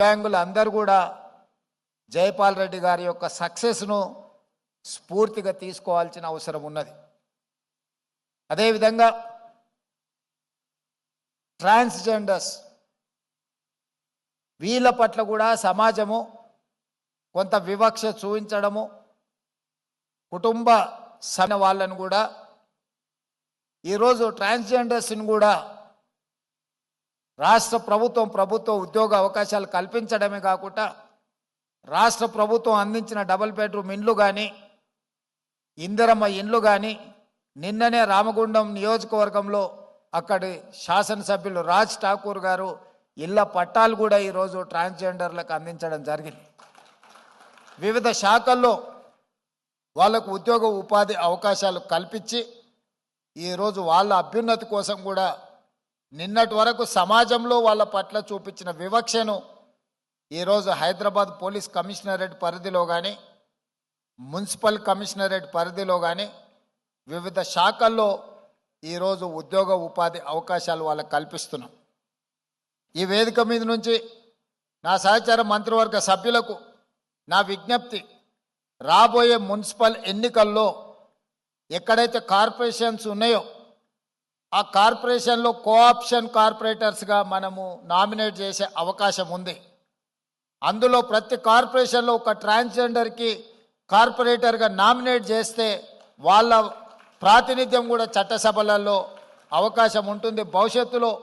దివ్యాంగులు అందరూ కూడా జయపాల్ రెడ్డి గారి యొక్క సక్సెస్ను స్ఫూర్తిగా తీసుకోవాల్సిన అవసరం ఉన్నది. అదేవిధంగా ట్రాన్స్జెండర్స్ వీళ్ళ పట్ల కూడా సమాజము కొంత వివక్ష చూపించడము కుటుంబ సమ వాళ్ళను కూడా ఈరోజు ట్రాన్స్జెండర్స్ని కూడా రాష్ట్ర ప్రభుత్వం ప్రభుత్వ ఉద్యోగ అవకాశాలు కల్పించడమే కాకుండా రాష్ట్ర ప్రభుత్వం అందించిన డబుల్ బెడ్రూమ్ ఇండ్లు కానీ ఇందిరమ్మ ఇండ్లు కానీ నిన్ననే రామగుండం నియోజకవర్గంలో అక్కడి శాసనసభ్యులు రాజ్ ఠాకూర్ గారు ఇళ్ళ పట్టాలు కూడా ఈరోజు ట్రాన్స్జెండర్లకు అందించడం జరిగింది. వివిధ శాఖల్లో వాళ్ళకు ఉద్యోగ ఉపాధి అవకాశాలు కల్పించి ఈరోజు వాళ్ళ అభ్యున్నతి కోసం కూడా నిన్నటి వరకు సమాజంలో వాళ్ళ పట్ల చూపించిన వివక్షను ఈరోజు హైదరాబాద్ పోలీస్ కమిషనరేట్ పరిధిలో కానీ మున్సిపల్ కమిషనరేట్ పరిధిలో కానీ వివిధ శాఖల్లో ఈరోజు ఉద్యోగ ఉపాధి అవకాశాలు వాళ్ళకు కల్పిస్తున్నాం. ఈ వేదిక మీద నుంచి నా సహచార మంత్రివర్గ సభ్యులకు నా విజ్ఞప్తి రాబోయే మున్సిపల్ ఎన్నికల్లో ఎక్కడైతే కార్పొరేషన్స్ ఉన్నాయో ఆ కార్పొరేషన్లో కోఆప్షన్ కార్పొరేటర్స్గా మనము నామినేట్ చేసే అవకాశం ఉంది. అందులో ప్రతి కార్పొరేషన్లో ఒక ట్రాన్స్జెండర్కి కార్పొరేటర్గా నామినేట్ చేస్తే వాళ్ళ ప్రాతినిధ్యం కూడా చట్టసభలలో అవకాశం ఉంటుంది. భవిష్యత్తులో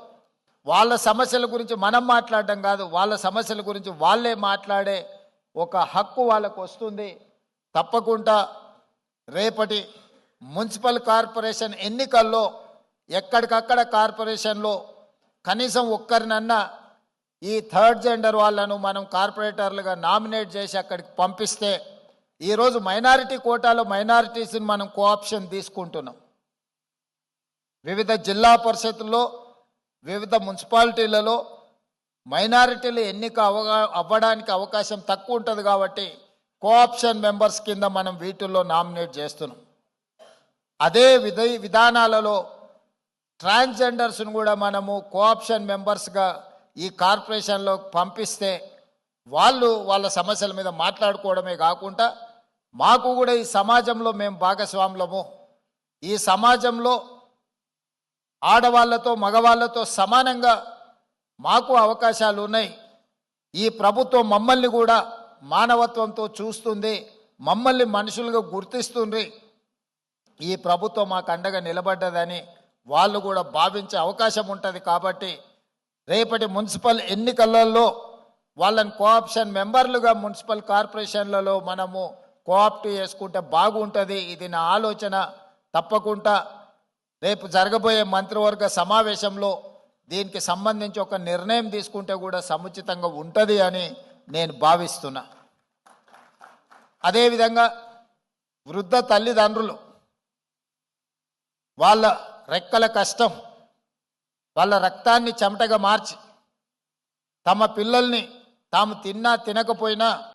వాళ్ళ సమస్యల గురించి మనం మాట్లాడడం కాదు వాళ్ళ సమస్యల గురించి వాళ్ళే మాట్లాడే ఒక హక్కు వాళ్ళకు వస్తుంది. తప్పకుండా రేపటి మున్సిపల్ కార్పొరేషన్ ఎన్నికల్లో ఎక్కడికక్కడ కార్పొరేషన్లో కనీసం ఒక్కరినన్నా ఈ థర్డ్ జెండర్ వాళ్ళను మనం కార్పొరేటర్లుగా నామినేట్ చేసి అక్కడికి పంపిస్తే ఈరోజు మైనారిటీ కోటాలో మైనారిటీస్ని మనం కోఆప్షన్ తీసుకుంటున్నాం. వివిధ జిల్లా పరిషత్తుల్లో వివిధ మున్సిపాలిటీలలో మైనారిటీలు ఎన్నిక అవగా అవ్వడానికి అవకాశం తక్కువ ఉంటుంది కాబట్టి కోఆప్షన్ మెంబర్స్ కింద మనం వీటిల్లో నామినేట్ చేస్తున్నాం. అదే విధ విధానాలలో ట్రాన్స్జెండర్స్ను కూడా మనము కోఆప్షన్ మెంబర్స్గా ఈ కార్పొరేషన్లో పంపిస్తే వాళ్ళు వాళ్ళ సమస్యల మీద మాట్లాడుకోవడమే కాకుండా మాకు కూడా ఈ సమాజంలో మేము భాగస్వాములము. ఈ సమాజంలో ఆడవాళ్ళతో మగవాళ్ళతో సమానంగా మాకు అవకాశాలు ఉన్నాయి. ఈ ప్రభుత్వం మమ్మల్ని కూడా మానవత్వంతో చూస్తుంది మమ్మల్ని మనుషులుగా గుర్తిస్తుంది. ఈ ప్రభుత్వం మాకు అండగా నిలబడ్డదని వాళ్ళు కూడా భావించే అవకాశం ఉంటుంది కాబట్టి రేపటి మున్సిపల్ ఎన్నికలలో వాళ్ళని కోఆప్షన్ మెంబర్లుగా మున్సిపల్ కార్పొరేషన్లలో మనము కోఆప్ట్ చేసుకుంటే బాగుంటుంది. ఇది నా ఆలోచన. తప్పకుండా రేపు జరగబోయే మంత్రివర్గ సమావేశంలో దీనికి సంబంధించి ఒక నిర్ణయం తీసుకుంటే కూడా సముచితంగా ఉంటుంది అని నేను భావిస్తున్నా. అదేవిధంగా వృద్ధ తల్లిదండ్రులు వాళ్ళ రెక్కల కష్టం. వాళ్ళ రక్తాన్ని చెమటగా మార్చి తమ పిల్లల్ని తాము తిన్నా తినకపోయినా